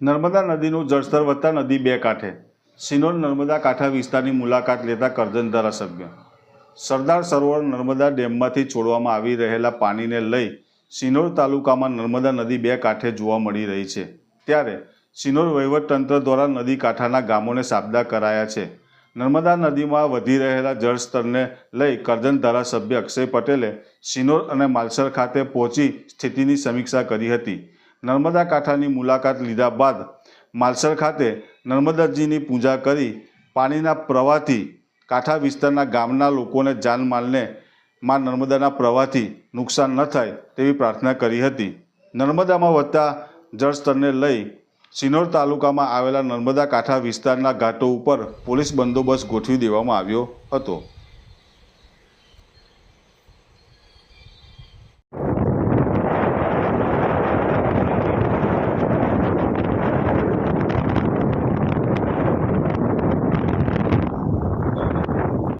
નર્મદા નદીનું જળસ્તર વધતા નદી બે કાંઠે. સિનોર નર્મદા કાંઠા વિસ્તારની મુલાકાત લેતા કરજણ ધારાસભ્ય. સરદાર સરોવર નર્મદા ડેમમાંથી છોડવામાં આવી રહેલા પાણીને લઈ સિનોર તાલુકામાં નર્મદા નદી બે કાંઠે જોવા મળી રહી છે. ત્યારે સિનોર વહીવટતંત્ર દ્વારા નદી કાંઠાના ગામોને સાબદા કરાયા છે. નર્મદા નદીમાં વધી રહેલા જળસ્તરને લઈ કરજણ ધારાસભ્ય અક્ષય પટેલે સિનોર અને માલસર ખાતે પહોંચી સ્થિતિની સમીક્ષા કરી હતી. નર્મદા કાંઠાની મુલાકાત લીધા બાદ માલસર ખાતે નર્મદાજીની પૂજા કરી પાણીના પ્રવાહથી કાંઠા વિસ્તારના ગામના લોકોને જાનમાલને માં નર્મદાના પ્રવાહથી નુકસાન ન થાય તેવી પ્રાર્થના કરી હતી. નર્મદામાં વધતા જળસ્તરને લઈ સિનોર તાલુકામાં આવેલા નર્મદા કાંઠા વિસ્તારના ઘાટો ઉપર પોલીસ બંદોબસ્ત ગોઠવી દેવામાં આવ્યો હતો.